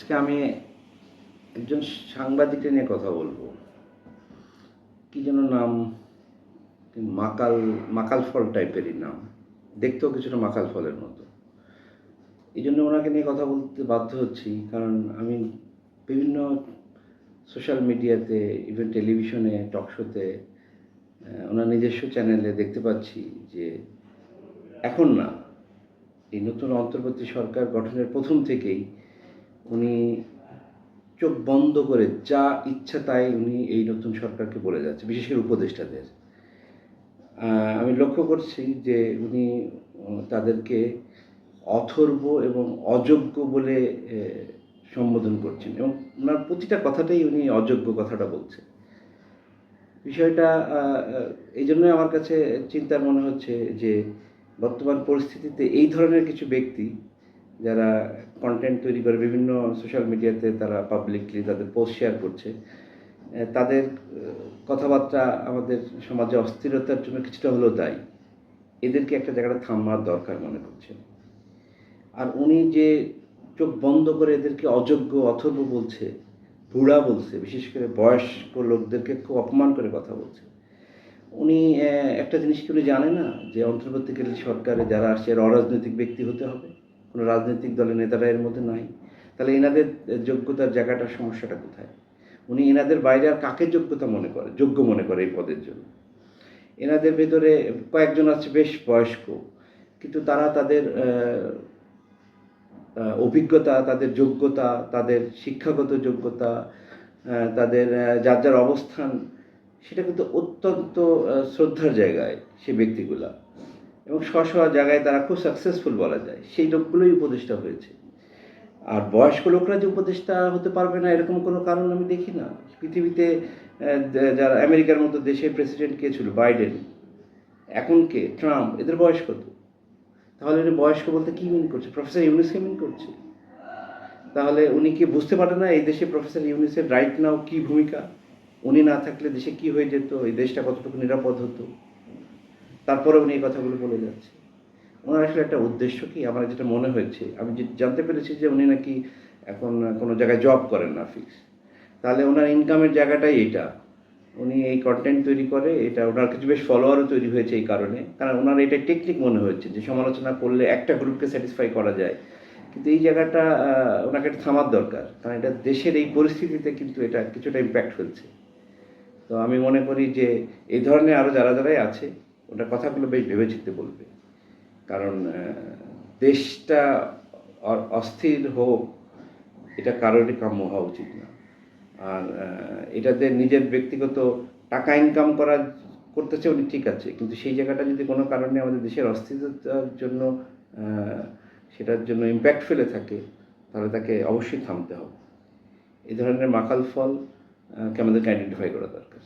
আজকে আমি একজন সাংবাদিকের নিয়ে কথা বলব। কি যেন নাম? মাকাল মাকাল ফল টাইপেরই নাম। দেখতেও কিছুটা মাকাল ফলের মতো। এই জন্য ওনাকে নিয়ে কথা বলতে বাধ্য হচ্ছি, কারণ আমি বিভিন্ন সোশ্যাল মিডিয়াতে, ইভেন টেলিভিশনে, টক শোতে ওনার নিজস্ব চ্যানেলে দেখতে পাচ্ছি যে এখন না, এই নতুন অন্তর্বর্তী সরকার গঠনের প্রথম থেকেই উনি চোখ বন্ধ করে যা ইচ্ছা তাই উনি এই নতুন সরকারকে বলে যাচ্ছে বিশেষ করে উপদেষ্টাদের আমি লক্ষ্য করছি যে উনি তাদেরকে অথর্ব এবং অযোগ্য বলে সম্বোধন করছেন এবং ওনার প্রতিটা কথাতেই উনি অযোগ্য কথাটা বলছেন বিষয়টা এই জন্যই আমার কাছে চিন্তার মনে হচ্ছে যে বর্তমান পরিস্থিতিতে এই ধরনের কিছু ব্যক্তি যারা কন্টেন্ট তৈরি করে বিভিন্ন সোশ্যাল মিডিয়াতে তারা পাবলিকলি তাদের পোস্ট শেয়ার করছে তাদের কথাবার্তা আমাদের সমাজে অস্থিরতার জন্য কিছুটা হলেও দায়ী। এদেরকে একটা জায়গাটা থামার দরকার মনে করছেন আর উনি যে চোখ বন্ধ করে এদেরকে অযোগ্য, অথর্ব বলছে, বুড়া বলছে, বিশেষ করে বয়স্ক লোকদেরকে খুব অপমান করে কথা বলছে, উনি একটা জিনিস কি উনি জানে না? যে অন্তর্বর্তীকালীন সরকারে যারা আসছে অরাজনৈতিক ব্যক্তি হতে হবে। কোনো রাজনৈতিক দলের নেতারা এর মধ্যে নাই। তাহলে এনাদের যোগ্যতার জায়গাটার সমস্যাটা কোথায়? উনি এনাদের বাইরে আর কাকে যোগ্যতা মনে করে, যোগ্য মনে করে এই পদের জন্য? এনাদের ভেতরে কয়েকজন আছে বেশ বয়স্ক, কিন্তু তারা তাদের অভিজ্ঞতা, তাদের যোগ্যতা, তাদের শিক্ষাগত যোগ্যতা তাদের যার যার অবস্থান, সেটা কিন্তু অত্যন্ত শ্রদ্ধার জায়গায় সে ব্যক্তিগুলা। এবং স্ব স্ব জায়গায় তারা খুব সাকসেসফুল বলা যায়। সেই লোকগুলোই উপদেষ্টা হয়েছে। আর বয়স্ক লোকরা যে উপদেষ্টা হতে পারবে না, এরকম কোনো কারণ আমি দেখি না। পৃথিবীতে যারা আমেরিকার মতো দেশের প্রেসিডেন্ট কে ছিল, বাইডেন, এখন কে? ট্রাম্প, এদের বয়স কত? তাহলে উনি বয়স্ক বলতে কি মিন করছে? প্রফেসর ইউনিসকে মিন করছে? তাহলে উনি কি বুঝতে পারে না এই দেশে প্রফেসর ইউনিসের রাইট নাও কি ভূমিকা? উনি না থাকলে দেশে কি হয়ে যেত? এই দেশটা কতটুকু নিরাপদ হতো? তারপরে উনি এই কথাগুলো বলে যাচ্ছে ওনার আসলে একটা উদ্দেশ্য কি? আমার যেটা মনে হয়েছে, আমি জানতে পেরেছি যে উনি নাকি এখন কোনো জায়গায় জব করেন না ফিক্স তাহলে ওনার ইনকামের জায়গাটাই এটা। উনি এই কন্টেন্ট তৈরি করে, এটা ওনার কিছু বেশ ফলোয়ারও তৈরি হয়েছে এই কারণে। কারণ ওনার এটা টেকনিক মনে হচ্ছে যে সমালোচনা করলে একটা গ্রুপকে স্যাটিসফাই করা যায়। কিন্তু এই জায়গাটা ওনাকে একটা থামার দরকার। কারণ এটা দেশের এই পরিস্থিতিতে কিন্তু এটা কিছুটা ইম্প্যাক্ট ফেলছে। তো আমি মনে করি যে এই ধরনের আরও যারা যারাই আছে ওটা কথাগুলো বেশ ভেবেচিন্তে বলবে। কারণ দেশটা অস্থির হোক এটা কারোরই কাম্য হওয়া উচিত না। আর এটাতে নিজের ব্যক্তিগত টাকা ইনকাম করা করতেছে উনি ঠিক আছে কিন্তু সেই জায়গাটা যদি কোনো কারণে আমাদের দেশের অস্থিরতার জন্য সেটার জন্য ইম্প্যাক্ট ফেলে থাকে তাহলে তাকে অবশ্যই থামতে হবে। এই ধরনের মাখাল ফল আহ, কে আমাদেরকে আইডেন্টিফাই করা দরকার।